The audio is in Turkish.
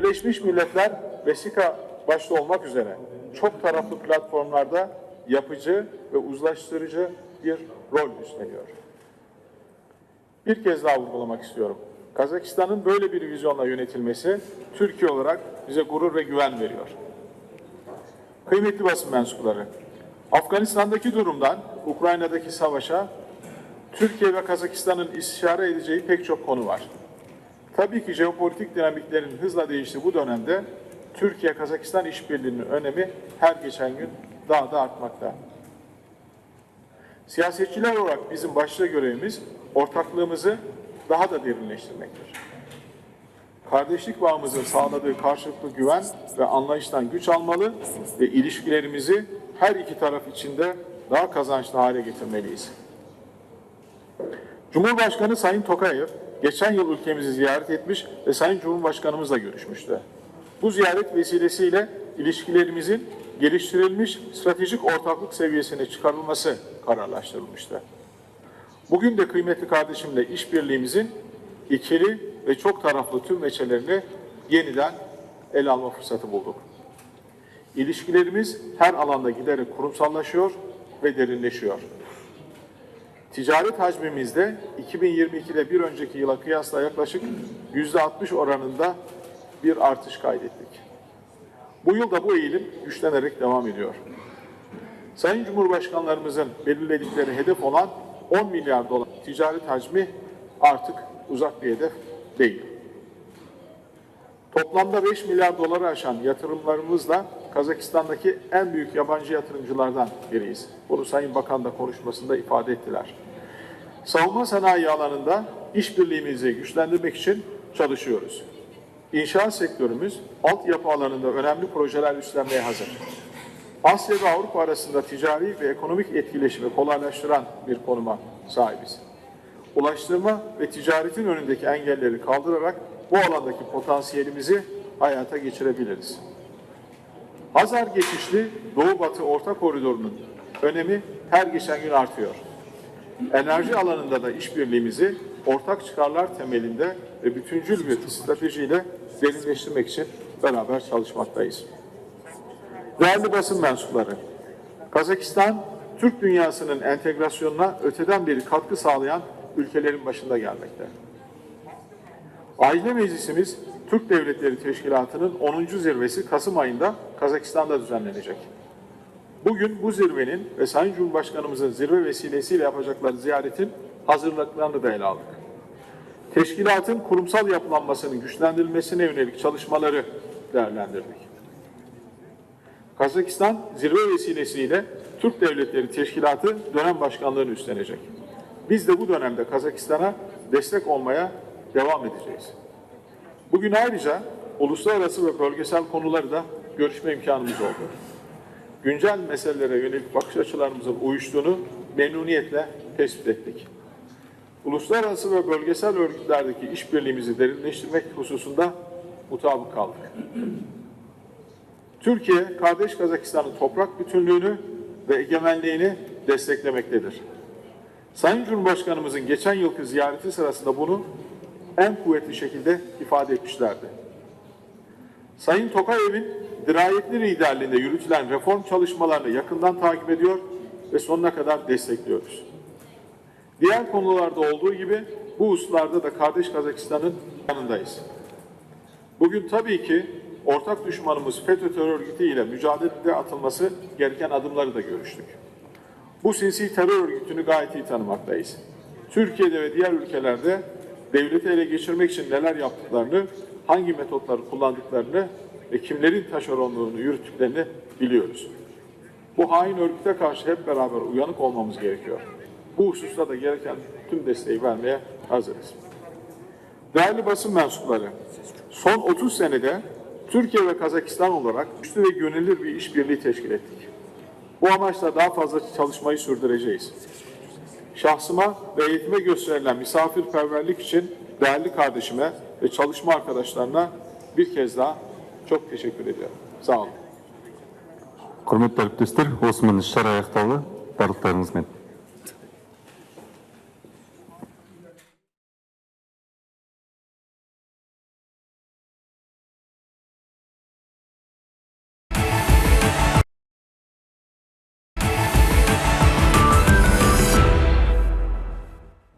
Birleşmiş Milletler Vesika başta olmak üzere çok taraflı platformlarda yapıcı ve uzlaştırıcı bir rol üstleniyor. Bir kez daha vurgulamak istiyorum. Kazakistan'ın böyle bir vizyonla yönetilmesi Türkiye olarak bize gurur ve güven veriyor. Kıymetli basın mensupları, Afganistan'daki durumdan Ukrayna'daki savaşa Türkiye ve Kazakistan'ın istişare edeceği pek çok konu var. Tabii ki jeopolitik dinamiklerin hızla değiştiği bu dönemde Türkiye-Kazakistan işbirliğinin önemi her geçen gün daha da artmakta. Siyasetçiler olarak bizim başta görevimiz ortaklığımızı daha da derinleştirmektir. Kardeşlik bağımızın sağladığı karşılıklı güven ve anlayıştan güç almalı ve ilişkilerimizi her iki taraf içinde daha kazançlı hale getirmeliyiz. Cumhurbaşkanı Sayın Tokayev geçen yıl ülkemizi ziyaret etmiş ve Sayın Cumhurbaşkanımızla görüşmüştü. Bu ziyaret vesilesiyle ilişkilerimizin geliştirilmiş stratejik ortaklık seviyesine çıkarılması kararlaştırılmıştı. Bugün de kıymetli kardeşimle işbirliğimizin ikili ve çok taraflı tüm meçelerini yeniden ele alma fırsatı bulduk. İlişkilerimiz her alanda giderek kurumsallaşıyor ve derinleşiyor. Ticaret hacmimizde 2022'de bir önceki yıla kıyasla yaklaşık %60 oranında bir artış kaydettik. Bu yılda bu eğilim güçlenerek devam ediyor. Sayın Cumhurbaşkanlarımızın belirledikleri hedef olan 10 milyar dolar ticaret hacmi artık uzak bir hedef değil. Toplamda 5 milyar doları aşan yatırımlarımızla Kazakistan'daki en büyük yabancı yatırımcılardan biriyiz. Bunu Sayın Bakan da konuşmasında ifade ettiler. Savunma sanayi alanında işbirliğimizi güçlendirmek için çalışıyoruz. İnşaat sektörümüz altyapı alanında önemli projeler üstlenmeye hazır. Asya ve Avrupa arasında ticari ve ekonomik etkileşimi kolaylaştıran bir konuma sahibiz. Ulaştırma ve ticaretin önündeki engelleri kaldırarak bu alandaki potansiyelimizi hayata geçirebiliriz. Hazar geçişli Doğu-Batı Orta Koridoru'nun önemi her geçen gün artıyor. Enerji alanında da işbirliğimizi ortak çıkarlar temelinde ve bütüncül bir stratejiyle derinleştirmek için beraber çalışmaktayız. Değerli basın mensupları, Kazakistan, Türk dünyasının entegrasyonuna öteden beri katkı sağlayan ülkelerin başında gelmekte. Aile Meclisimiz, Türk Devletleri Teşkilatı'nın 10. zirvesi Kasım ayında Kazakistan'da düzenlenecek. Bugün bu zirvenin ve Sayın Cumhurbaşkanımızın zirve vesilesiyle yapacakları ziyaretin hazırlıklarını da ele aldık. Teşkilatın kurumsal yapılanmasının güçlendirilmesine yönelik çalışmaları değerlendirdik. Kazakistan zirve vesilesiyle Türk Devletleri Teşkilatı dönem başkanlığını üstlenecek. Biz de bu dönemde Kazakistan'a destek olmaya devam edeceğiz. Bugün ayrıca uluslararası ve bölgesel konuları da görüşme imkanımız oldu. Güncel meselelere yönelik bakış açılarımızın uyuştuğunu memnuniyetle tespit ettik. Uluslararası ve bölgesel örgütlerdeki işbirliğimizi derinleştirmek hususunda mutabık kaldık. Türkiye, kardeş Kazakistan'ın toprak bütünlüğünü ve egemenliğini desteklemektedir. Sayın Cumhurbaşkanımızın geçen yılki ziyareti sırasında bunu en kuvvetli şekilde ifade etmişlerdi. Sayın Tokayev'in dirayetli liderliğinde yürütülen reform çalışmalarını yakından takip ediyor ve sonuna kadar destekliyoruz. Diğer konularda olduğu gibi bu hususlarda da kardeş Kazakistan'ın yanındayız. Bugün tabii ki ortak düşmanımız FETÖ terör örgütü ile mücadelede atılması gereken adımları da görüştük. Bu sinsi terör örgütünü gayet iyi tanımaktayız. Türkiye'de ve diğer ülkelerde devleti ele geçirmek için neler yaptıklarını, hangi metotları kullandıklarını ve kimlerin taşeronluğunu yürüttüklerini biliyoruz. Bu hain örgüte karşı hep beraber uyanık olmamız gerekiyor. Bu hususta da gereken tüm desteği vermeye hazırız. Değerli basın mensupları, son 30 senede Türkiye ve Kazakistan olarak güçlü ve güvenilir bir işbirliği teşkil ettik. Bu amaçla daha fazla çalışmayı sürdüreceğiz. Şahsıma ve eğitime gösterilen misafirperverlik için değerli kardeşime ve çalışma arkadaşlarına bir kez daha çok teşekkür ediyorum. Sağ olun. құрметті әріптестер осымен іс шара аяқталды барлықтарыңызбен